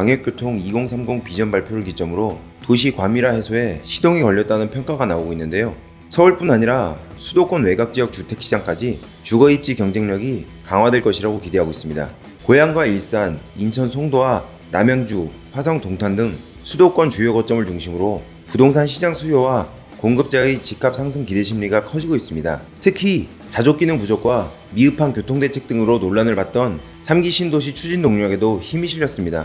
광역교통 2030 비전 발표를 기점으로 도시 과밀화 해소에 시동이 걸렸다는 평가가 나오고 있는데요. 서울뿐 아니라 수도권 외곽 지역 주택 시장까지 주거 입지 경쟁력이 강화될 것이라고 기대하고 있습니다. 고양과 일산, 인천 송도와 남양주, 화성 동탄 등 수도권 주요 거점을 중심으로 부동산 시장 수요와 공급자의 집값 상승 기대 심리가 커지고 있습니다. 특히 자족 기능 부족과 미흡한 교통 대책 등으로 논란을 받던 3기 신도시 추진 동력에도 힘이 실렸습니다.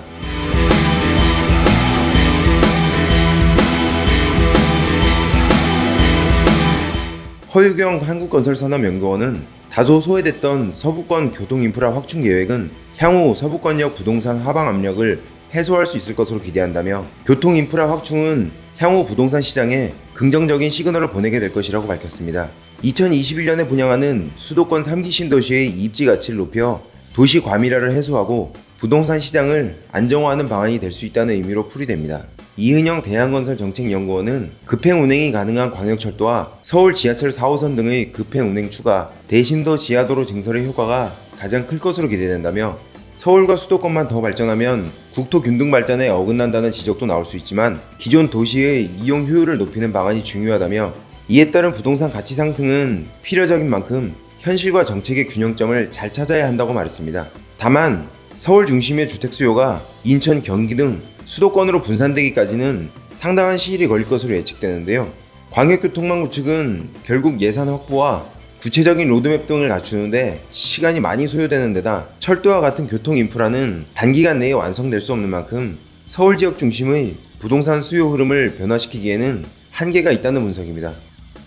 허유경 한국건설산업연구원은 다소 소외됐던 서부권 교통인프라 확충 계획은 향후 서부권역 부동산 하방 압력을 해소할 수 있을 것으로 기대한다며 교통인프라 확충은 향후 부동산 시장에 긍정적인 시그널을 보내게 될 것이라고 밝혔습니다. 2021년에 분양하는 수도권 3기 신도시의 입지 가치를 높여 도시 과밀화를 해소하고 부동산 시장을 안정화하는 방안이 될 수 있다는 의미로 풀이됩니다. 이은영 대한건설 정책연구원은 급행 운행이 가능한 광역철도와 서울 지하철 4호선 등의 급행 운행 추가, 대심도 지하도로 증설의 효과가 가장 클 것으로 기대된다며 서울과 수도권만 더 발전하면 국토 균등 발전에 어긋난다는 지적도 나올 수 있지만 기존 도시의 이용 효율을 높이는 방안이 중요하다며 이에 따른 부동산 가치 상승은 필요적인 만큼 현실과 정책의 균형점을 잘 찾아야 한다고 말했습니다. 다만 서울 중심의 주택 수요가 인천, 경기 등 수도권으로 분산되기까지는 상당한 시일이 걸릴 것으로 예측되는데요. 광역교통망 구축은 결국 예산 확보와 구체적인 로드맵 등을 갖추는데 시간이 많이 소요되는 데다 철도와 같은 교통 인프라는 단기간 내에 완성될 수 없는 만큼 서울 지역 중심의 부동산 수요 흐름을 변화시키기에는 한계가 있다는 분석입니다.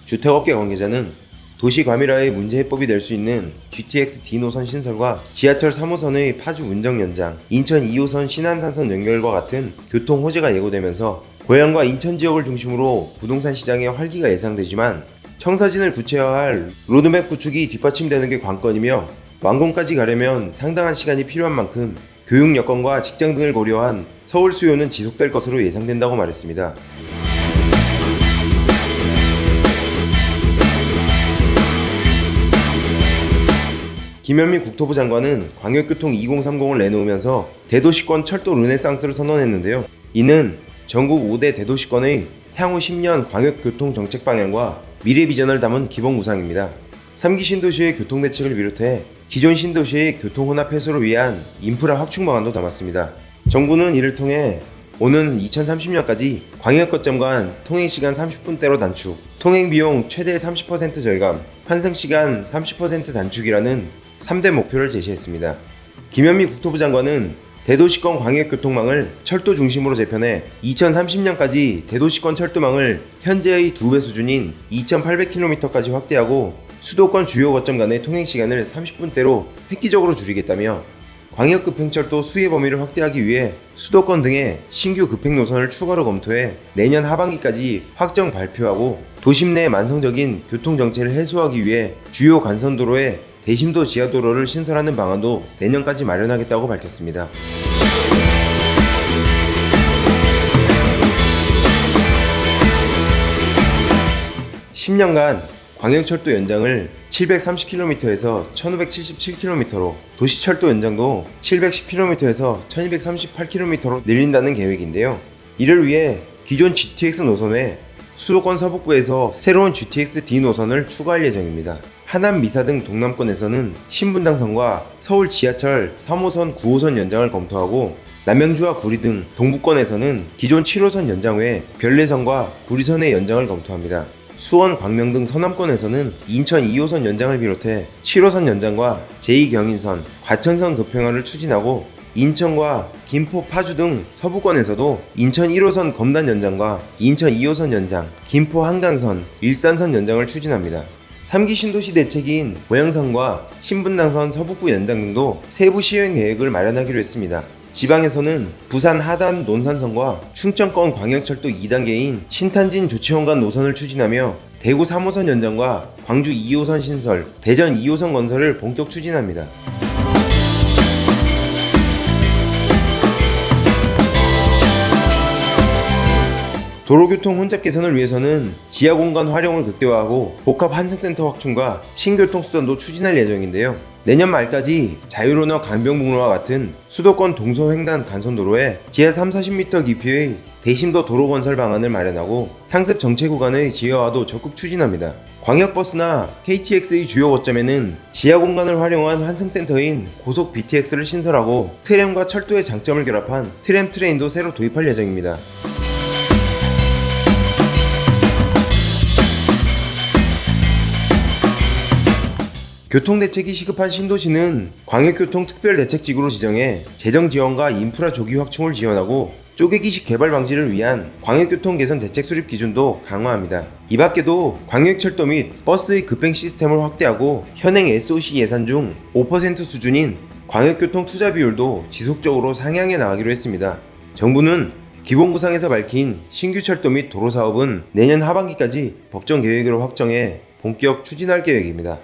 주택업계 관계자는 도시 과밀화의 문제 해법이 될 수 있는 GTX D 노선 신설과 지하철 3호선의 파주 운정 연장, 인천 2호선 신안산선 연결과 같은 교통 호재가 예고되면서 고향과 인천 지역을 중심으로 부동산 시장의 활기가 예상되지만 청사진을 구체화할 로드맵 구축이 뒷받침되는 게 관건이며 완공까지 가려면 상당한 시간이 필요한 만큼 교육 여건과 직장 등을 고려한 서울 수요는 지속될 것으로 예상된다고 말했습니다. 김현미 국토부 장관은 광역교통 2030을 내놓으면서 대도시권 철도 르네상스를 선언했는데요. 이는 전국 5대 대도시권의 향후 10년 광역교통 정책 방향과 미래 비전을 담은 기본 구상입니다. 3기 신도시의 교통대책을 비롯해 기존 신도시의 교통혼합 해소를 위한 인프라 확충 방안도 담았습니다. 정부는 이를 통해 오는 2030년까지 광역 거점 간 통행 시간 30분대로 단축, 통행 비용 최대 30% 절감, 환승 시간 30% 단축이라는 3대 목표를 제시했습니다. 김현미 국토부 장관은 대도시권 광역교통망을 철도 중심으로 재편해 2030년까지 대도시권 철도망을 현재의 두배 수준인 2,800km까지 확대하고 수도권 주요 거점 간의 통행 시간을 30분대로 획기적으로 줄이겠다며 광역 급행철도 수혜 범위를 확대하기 위해 수도권 등의 신규 급행 노선을 추가로 검토해 내년 하반기까지 확정 발표하고 도심 내 만성적인 교통 정체를 해소하기 위해 주요 간선도로에 대심도 지하도로를 신설하는 방안도 내년까지 마련하겠다고 밝혔습니다. (10년간) 광역철도 연장을 730km에서 1577km로 도시철도 연장도 710km에서 1238km로 늘린다는 계획인데요. 이를 위해 기존 GTX 노선에 수도권 서북부에서 새로운 GTX D 노선을 추가할 예정입니다. 하남 미사 등 동남권에서는 신분당 선과 서울 지하철 3호선 9호선 연장을 검토하고 남양주와 구리 등 동부권에서는 기존 7호선 연장 외 별내선과 구리선의 연장을 검토합니다. 수원, 광명 등 서남권에서는 인천 2호선 연장을 비롯해 7호선 연장과 제2경인선, 과천선 급행화를 추진하고 인천과 김포, 파주 등 서부권에서도 인천 1호선 검단 연장과 인천 2호선 연장, 김포 한강선, 일산선 연장을 추진합니다. 3기 신도시 대책인 고양산과 신분당선 서북부 연장 등도 세부 시행 계획을 마련하기로 했습니다. 지방에서는 부산 하단 논산선과 충청권 광역철도 2단계인 신탄진 조치원 간 노선을 추진하며 대구 3호선 연장과 광주 2호선 신설, 대전 2호선 건설을 본격 추진합니다. 도로교통 혼잡 개선을 위해서는 지하 공간 활용을 극대화하고 복합 환승센터 확충과 신교통 수단도 추진할 예정인데요. 내년 말까지 자유로너 강변북로와 같은 수도권 동서횡단 간선도로에 지하 3, 40m 깊이의 대심도 도로 건설 방안을 마련하고 상습 정체 구간의 지하화도 적극 추진합니다. 광역버스나 KTX의 주요 거점에는 지하 공간을 활용한 환승센터인 고속 BTX를 신설하고 트램과 철도의 장점을 결합한 트램 트레인도 새로 도입할 예정입니다. 교통대책이 시급한 신도시는 광역교통특별대책지구로 지정해 재정 지원과 인프라 조기 확충을 지원하고 쪼개기식 개발 방지를 위한 광역교통 개선 대책 수립 기준도 강화합니다. 이 밖에도 광역철도 및 버스의 급행 시스템을 확대하고 현행 SOC 예산 중 5% 수준인 광역교통 투자 비율도 지속적으로 상향해 나가기로 했습니다. 정부는 기본구상에서 밝힌 신규 철도 및 도로 사업은 내년 하반기까지 법정 계획으로 확정해 본격 추진할 계획입니다.